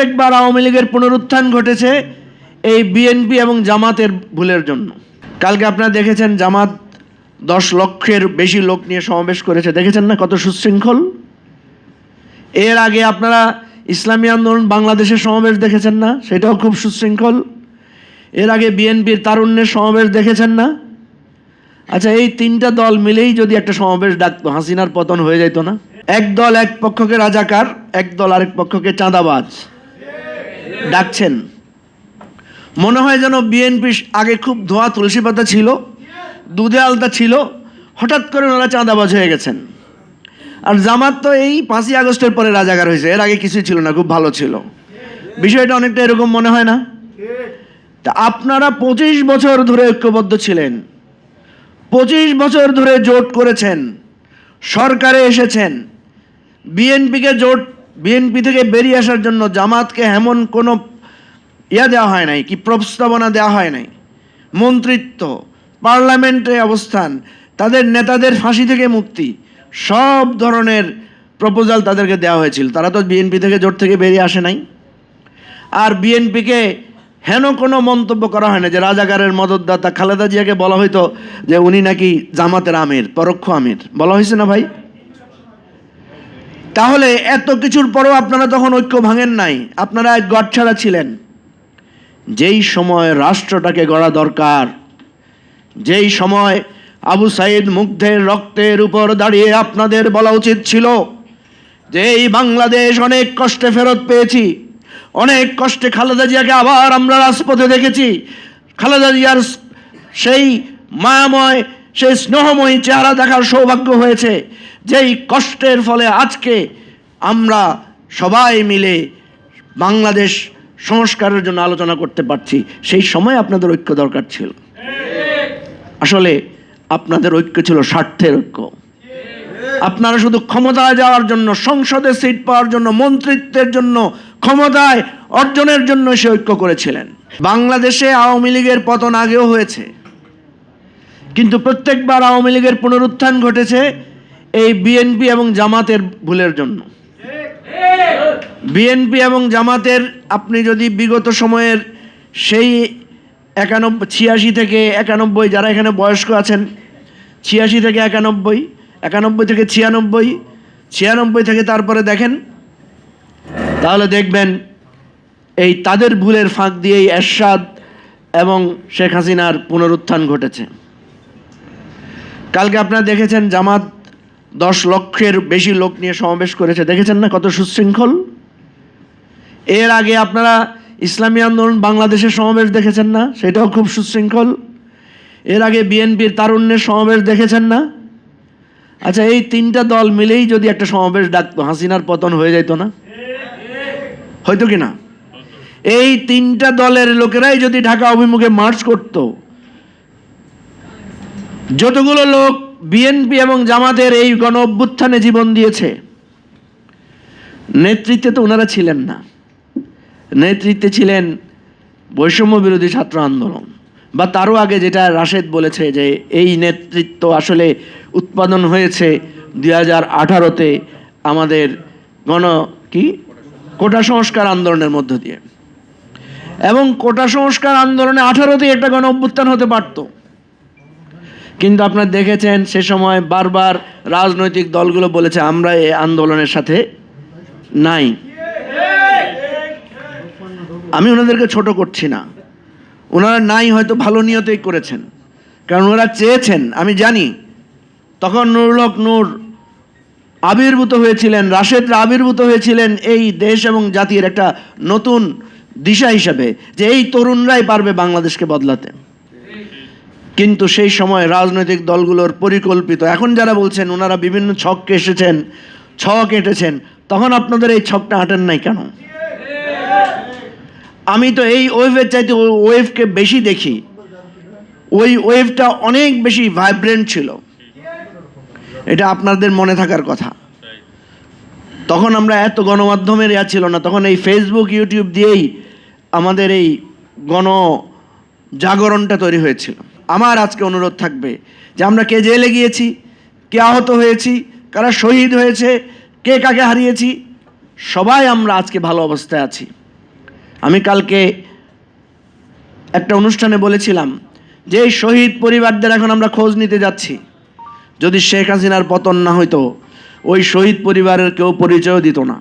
প্রত্যেকবার আওয়ামী লীগের পুনরুত্থান ঘটেছে এই বিএনপি এবং জামাতের ভুলের জন্য। কালকে আপনারা দেখেছেন জামাত দশ লক্ষের বেশি লোক নিয়ে সমাবেশ করেছে। দেখেছেন না কত সুশৃঙ্খল? এর আগে আপনারা ইসলামী আন্দোলন বাংলাদেশের সমাবেশ দেখেছেন না? সেটাও খুব সুশৃঙ্খল। এর আগে বিএনপির তারুণ্যের সমাবেশ দেখেছেন না? আচ্ছা এই তিনটা দল মিলেই যদি একটা সমাবেশ ডাকতো, হাসিনার পতন হয়ে যেত না? এক দল এক পক্ষকে রাজাকার, এক দল আরেক পক্ষকে চাঁদাবাজ। ডাকছেন। মনে হয় যেন বিএনপি আগে খুব ধোয়া তুলসী পাতা ছিল, দুধে আলতা ছিল, হঠাৎ করে ওনারা চাঁদাবাজ হয়ে গেছেন। আর জামাত তো এই পাঁচই আগস্টের পরে রাজাগার হয়েছে, এর আগে কিছুই ছিল না, খুব ভালো ছিল। বিষয়টা অনেকটা এরকম মনে হয় না? তা আপনারা পঁচিশ বছর ধরে ঐক্যবদ্ধ ছিলেন, পঁচিশ বছর ধরে জোট করেছেন, সরকারে এসেছেন, বিএনপিকে জোট বিএনপি থেকে বেরিয়ে আসার জন্য জামাতকে এমন কোনো ইয়া দেওয়া হয় নাই, কি প্রস্তাবনা দেওয়া হয় নাই। মন্ত্রিত্ব, পার্লামেন্টে অবস্থান, তাদের নেতাদের ফাঁসি থেকে মুক্তি, সব ধরনের প্রপোজাল তাদেরকে দেওয়া হয়েছিল। তারা তো বিএনপি থেকে জোট থেকে বেরিয়ে আসে নাই। আর বিএনপিকে হেন কোনো মন্তব্য করা হয় না যে রাজাকারের মদতদাতা খালেদা জিয়াকে বলা হয়তো যে উনি নাকি জামাতের আমির, পরোক্ষ আমির। বলা হয়েছে না ভাই? তাহলে এত কিছুর পরেও আপনারা তখন ঐক্য ভাঙেন নাই। আপনারা এক গড়ছাড়া ছিলেন। যেই সময় রাষ্ট্রটাকে গড়া দরকার, যেই সময় আবু সাইদ মুগ্ধের রক্তের উপর দাঁড়িয়ে আপনাদের বলা উচিত ছিল যে এই বাংলাদেশ অনেক কষ্টে ফেরত পেয়েছি, অনেক কষ্টে খালেদা জিয়াকে আবার আমরা রাজপথে দেখেছি, খালেদা জিয়ার সেই মায়াময় সেই স্নেহময়ী চেহারা দেখার সৌভাগ্য হয়েছে, যেই কষ্টের ফলে আজকে আমরা সবাই মিলে বাংলাদেশ সংস্কারের জন্য আলোচনা করতে পারছি। সেই সময় আপনাদের ঐক্য দরকার ছিল। আসলে আপনাদের ঐক্য ছিল স্বার্থের ঐক্য। আপনারা শুধু ক্ষমতায় যাওয়ার জন্য, সংসদে সিট পাওয়ার জন্য, মন্ত্রিত্বের জন্য, ক্ষমতায় অর্জনের জন্য সে ঐক্য করেছিলেন। বাংলাদেশে আওয়ামী লীগের পতন আগেও হয়েছে। কিন্তু প্রত্যেকবার আওয়ামী লীগের পুনরুত্থান ঘটেছে এই বিএনপি এবং জামাতের ভুলের জন্য। বিএনপি এবং জামাতের, আপনি যদি বিগত সময়ের সেই একানব্বই ছিয়াশি থেকে একানব্বই, যারা এখানে বয়স্ক আছেন, ছিয়াশি থেকে একানব্বই একানব্বই থেকে ছিয়ানব্বই ছিয়ানব্বই থেকে তারপরে দেখেন, তাহলে দেখবেন এই তাদের ভুলের ফাঁক দিয়েই এরশাদ এবং শেখ হাসিনার পুনরুত্থান ঘটেছে। কালকে আপনারা দেখেছেন জামাত দশ লক্ষের বেশি লোক নিয়ে সমাবেশ করেছে। দেখেছেন না কত সুশৃঙ্খল? এর আগে আপনারা ইসলামী আন্দোলন বাংলাদেশের সমাবেশ দেখেছেন না? সেটাও খুব সুশৃঙ্খল। এর আগে বিএনপির তারুণ্যের সমাবেশ দেখেছেন না? আচ্ছা এই তিনটা দল মিলেই যদি একটা সমাবেশ ডাকতো হাসিনার পতন হয়ে যেত না? হয়তো কি না? এই তিনটা দলের লোকেরাই যদি ঢাকা অভিমুখে মার্চ করত যতগুলো লোক বিএনপি এবং জামাতের এই গণ অভ্যুত্থানে জীবন দিয়েছে, নেতৃত্বে তো ওনারা ছিলেন না। নেতৃত্বে ছিলেন বৈষম্য বিরোধী ছাত্র আন্দোলন। বা তারও আগে যেটা রাশেদ বলেছে যে এই নেতৃত্ব আসলে উৎপাদন হয়েছে দুই হাজার আঠারোতে আমাদের গণ কি? কোটা সংস্কার আন্দোলনের মধ্য দিয়ে। এবং কোটা সংস্কার আন্দোলনে আঠারোতে একটা গণ অভ্যুত্থান হতে পারত। কিন্তু আপনারা দেখেছেন সে সময় বারবার রাজনৈতিক দলগুলো বলেছে, আমরা এই আন্দোলনের সাথে নাই। আমি ওনাদেরকে ছোট করছি না। ওনারা নাই হয়তো ভালো নিয়তেই করেছেন। কারণ ওনারা চেয়েছেন, আমি জানি। তখন নুরুল হক নূর আবির্ভূত হয়েছিলেন, রাশেদরা আবির্ভূত হয়েছিলেন এই দেশ এবং জাতির একটা নতুন দিশা হিসাবে, যে এই তরুণরাই পারবে বাংলাদেশকে বদলাতে। কিন্তু সেই সময় রাজনৈতিক দলগুলোর পরিকল্পিত, এখন যারা বলছেন ওনারা বিভিন্ন ছককে এসেছেন, ছক এঁটেছেন, তখন আপনাদের এই ছকটা হাঁটেন নাই কেন? আমি তো এই ওয়েভের চাইতে ওই ওয়েভকে বেশি দেখি। ওই ওয়েভটা অনেক বেশি ভাইব্রেন্ট ছিল। এটা আপনাদের মনে থাকার কথা। তখন আমরা এত গণমাধ্যমের ইয়া ছিল না, তখন এই ফেসবুক ইউটিউব দিয়েই আমাদের এই গণ জাগরণটা তৈরি হয়েছিল। আমার আজকে অনুরোধ থাকবে যে আমরা কে জেলে গিয়েছি, কে আহত হয়েছি, কারা শহীদ হয়েছে, কে কাকে হারিয়েছি, সবাই আমরা আজকে ভালো অবস্থায় আছি। আমি কালকে একটা অনুষ্ঠানে বলেছিলাম যে এই শহীদ পরিবারদের এখন আমরা খোঁজ নিতে যাচ্ছি। যদি শেখ হাসিনার পতন না হইতো, ওই শহীদ পরিবারের কেউ পরিচয় দিত না।